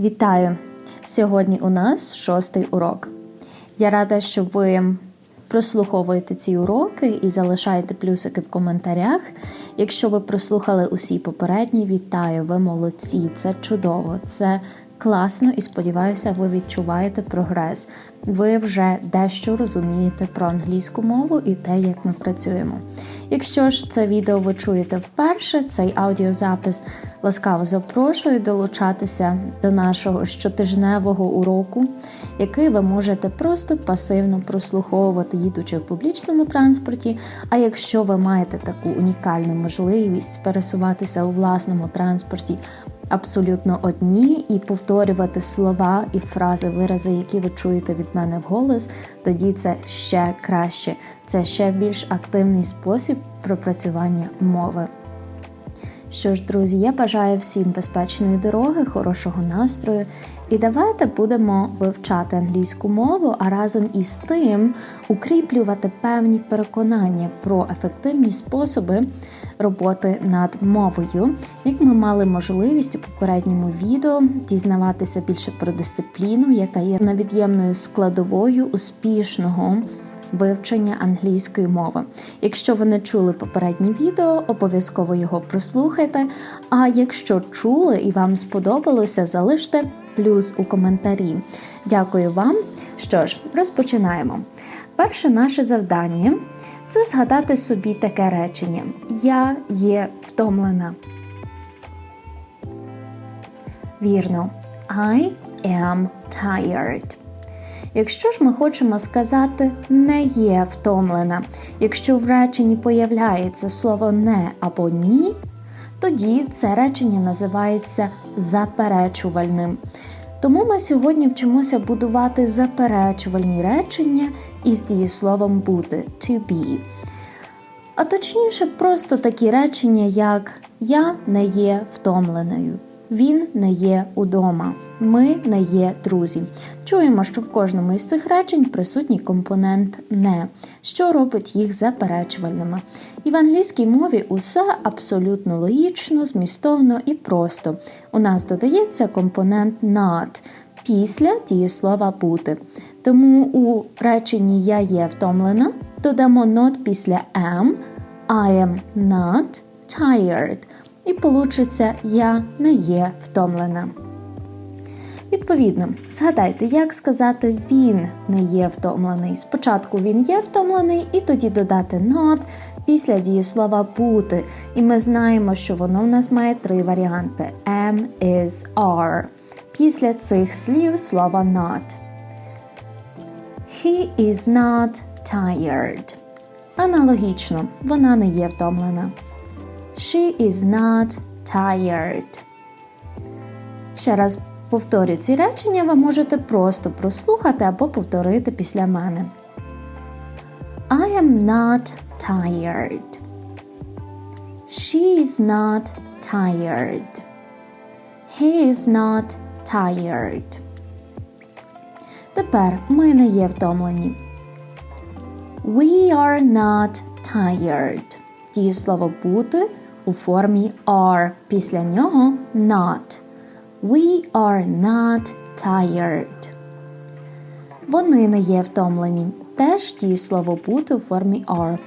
Вітаю! Сьогодні у нас шостий урок. Я рада, що ви прослуховуєте ці уроки і залишаєте плюсики в коментарях. Якщо ви прослухали усі попередні, вітаю! Ви молодці! Це чудово! Це класно і сподіваюся, ви відчуваєте прогрес. Ви вже дещо розумієте про англійську мову і те, як ми працюємо. Якщо ж це відео ви чуєте вперше, цей аудіозапис ласкаво запрошую долучатися до нашого щотижневого уроку, який ви можете просто пасивно прослуховувати, їдучи в публічному транспорті. А якщо ви маєте таку унікальну можливість пересуватися у власному транспорті абсолютно одні і повторювати слова і фрази, вирази, які ви чуєте від мене вголос, тоді це ще краще. Це ще більш активний спосіб пропрацювання мови. Що ж, друзі, я бажаю всім безпечної дороги, хорошого настрою. І давайте будемо вивчати англійську мову, а разом із тим укріплювати певні переконання про ефективні способи роботи над мовою. Як ми мали можливість у попередньому відео дізнаватися більше про дисципліну, яка є невід'ємною складовою успішного вивчення англійської мови. Якщо ви не чули попереднє відео, обов'язково його прослухайте. А якщо чули і вам сподобалося, залиште плюс у коментарі. Дякую вам. Що ж, розпочинаємо. Перше наше завдання це згадати собі таке речення: Я є втомлена. Вірно, I am tired. Якщо ж ми хочемо сказати не є втомлена, якщо в реченні появляється слово не або ні, тоді це речення називається заперечувальним. Тому ми сьогодні вчимося будувати заперечувальні речення із дієсловом бути to be. А точніше, просто такі речення, як Я не є втомленою. Він не є удома. Ми не є друзі. Чуємо, що в кожному із цих речень присутній компонент не, що робить їх заперечувальними. І в англійській мові усе абсолютно логічно, змістовно і просто. У нас додається компонент not після дієслова бути. Тому у реченні Я є втомлена додамо not після am, I am not tired. І получиться я не є втомлена. Відповідно, згадайте, як сказати він не є втомлений. Спочатку він є втомлений, і тоді додати not після дієслова бути. І ми знаємо, що воно в нас має три варіанти: am, is, are. Після цих слів слова not. He is not tired. Аналогічно, вона не є втомлена. She is not tired. Ще раз повторю ці речення, ви можете просто прослухати або повторити після мене. I am not tired. She is not tired. He is not tired. Тепер ми не є втомлені. We are not tired. Дієслово бути у формі are. Після нього not. We are not tired. Вони не є втомлені. Теж дієслово бути у формі are.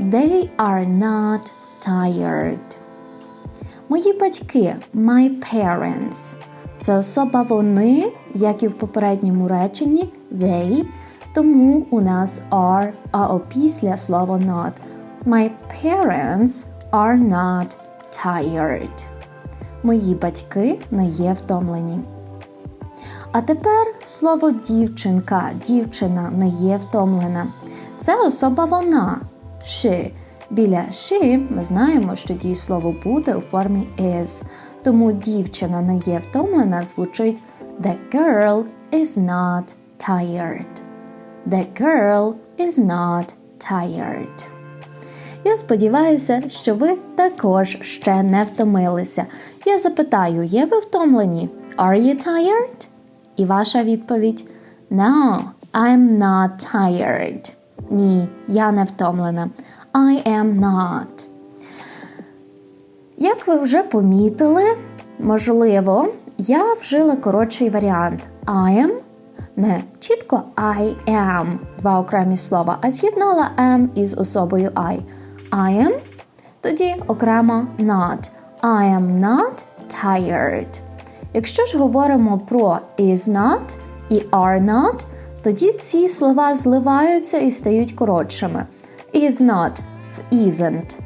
They are not tired. Мої батьки my parents. Це особа вони, як і в попередньому реченні they. Тому у нас are, а опісля слово not. My parents are not tired. Мої батьки не є втомлені. А тепер слово дівчинка, дівчина не є втомлена. Це особа вона. She. Біля she ми знаємо, що дієслово буде у формі is. Тому дівчина не є втомлена звучить The girl is not tired. The girl is not tired. Я сподіваюся, що ви також ще не втомилися. Я запитаю, є ви втомлені? Are you tired? І ваша відповідь No, I'm not tired. Ні, я не втомлена. I am not. Як ви вже помітили, можливо, я вжила коротший варіант I am, не чітко I am, два окремі слова, а з'єднала am із особою I. I am, тоді окремо not. I am not tired. Якщо ж говоримо про is not і are not, тоді ці слова зливаються і стають коротшими. Is not в isn't.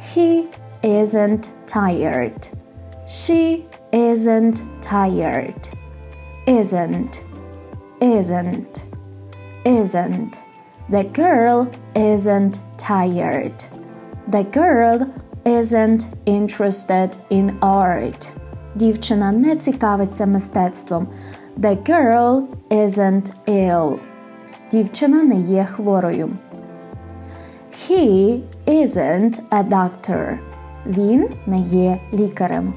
He isn't tired. She isn't tired. Isn't. Isn't. Isn't. The girl isn't tired. The girl isn't interested in art. Дівчина не цікавиться мистецтвом. The girl isn't ill. Дівчина не є хворою. He isn't a doctor. Він не є лікарем.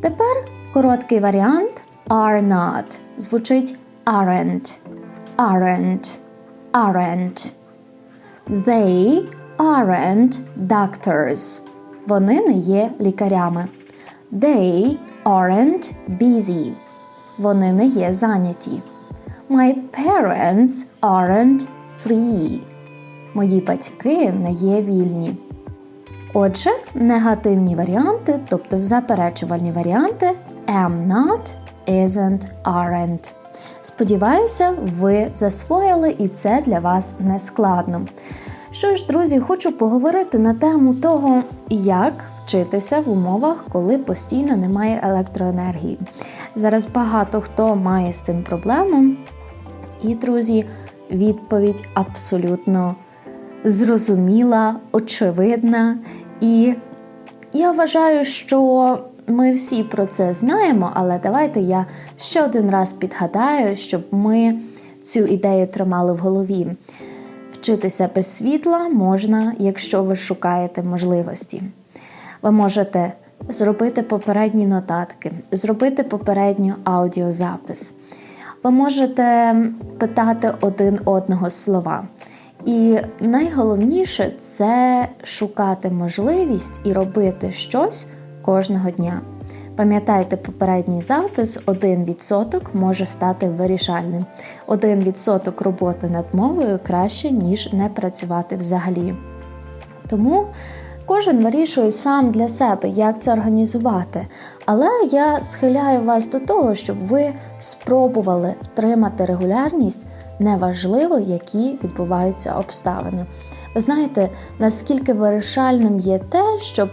Тепер короткий варіант are not звучить aren't, aren't, aren't. They aren't doctors. Вони не є лікарями. They aren't busy. Вони не є зайняті. My parents aren't free. Мої батьки не є вільні. Отже, негативні варіанти, тобто заперечувальні варіанти am not, isn't, aren't. Сподіваюся, ви засвоїли і це для вас не складно. Що ж, друзі, хочу поговорити на тему того, як вчитися в умовах, коли постійно немає електроенергії. Зараз багато хто має з цим проблему. І, друзі, відповідь абсолютно зрозуміла, очевидна. І я вважаю, що ми всі про це знаємо, але давайте я ще один раз підгадаю, щоб ми цю ідею тримали в голові. Вчитися без світла можна, якщо ви шукаєте можливості. Ви можете зробити попередні нотатки, зробити попередню аудіозапис. Ви можете питати один одного слова. І найголовніше це шукати можливість і робити щось кожного дня. Пам'ятайте, попередній запис 1% може стати вирішальним. 1% роботи над мовою краще, ніж не працювати взагалі. Тому кожен вирішує сам для себе, як це організувати. Але я схиляю вас до того, щоб ви спробували втримати регулярність, неважливо, які відбуваються обставини. Ви знаєте, наскільки вирішальним є те, щоб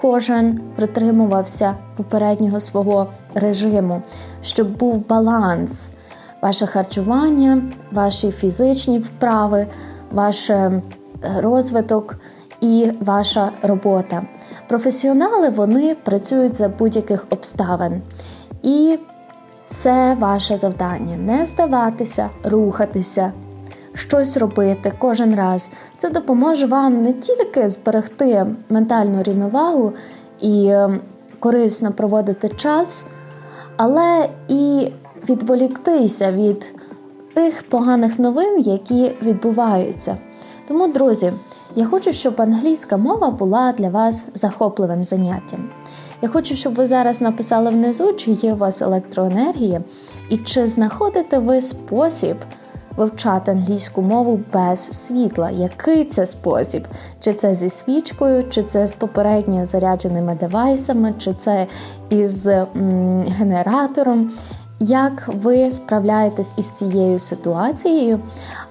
кожен притримувався попереднього свого режиму, щоб був баланс, ваше харчування, ваші фізичні вправи, ваш е, розвиток і ваша робота. Професіонали вони працюють за будь-яких обставин. І це ваше завдання не здаватися, рухатися, щось робити кожен раз. Це допоможе вам не тільки зберегти ментальну рівновагу і ем, корисно проводити час, але і відволіктися від тих поганих новин, які відбуваються. Тому, друзі, я хочу, щоб англійська мова була для вас захопливим заняттям. Я хочу, щоб ви зараз написали внизу, чи є у вас електроенергія, і чи знаходите ви спосіб вивчати англійську мову без світла. Який це спосіб? Чи це зі свічкою, чи це з попередньо зарядженими девайсами, чи це із м, генератором? Як ви справляєтесь із цією ситуацією?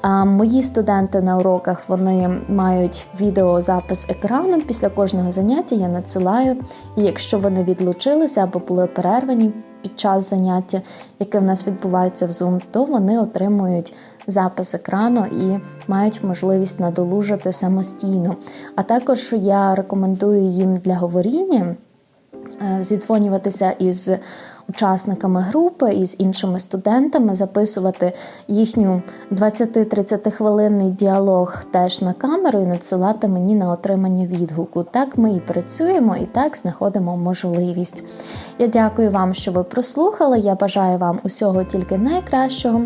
А, Мої студенти на уроках вони мають відеозапис екрану після кожного заняття. Я надсилаю, і якщо вони відлучилися або були перервані під час заняття, яке в нас відбувається в Zoom, то вони отримують запис екрану і мають можливість надолужити самостійно. А також я рекомендую їм для говоріння е, зідзвонюватися із учасниками групи і з іншими студентами, записувати їхню 20-30 хвилинний діалог теж на камеру і надсилати мені на отримання відгуку. Так ми і працюємо, і так знаходимо можливість. Я дякую вам, що ви прослухали. Я бажаю вам усього тільки найкращого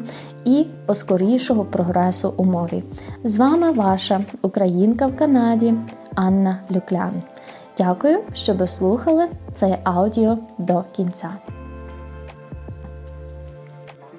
і поскорішого прогресу у мові. З вами ваша українка в Канаді Анна Люклян. Дякую, що дослухали це аудіо до кінця.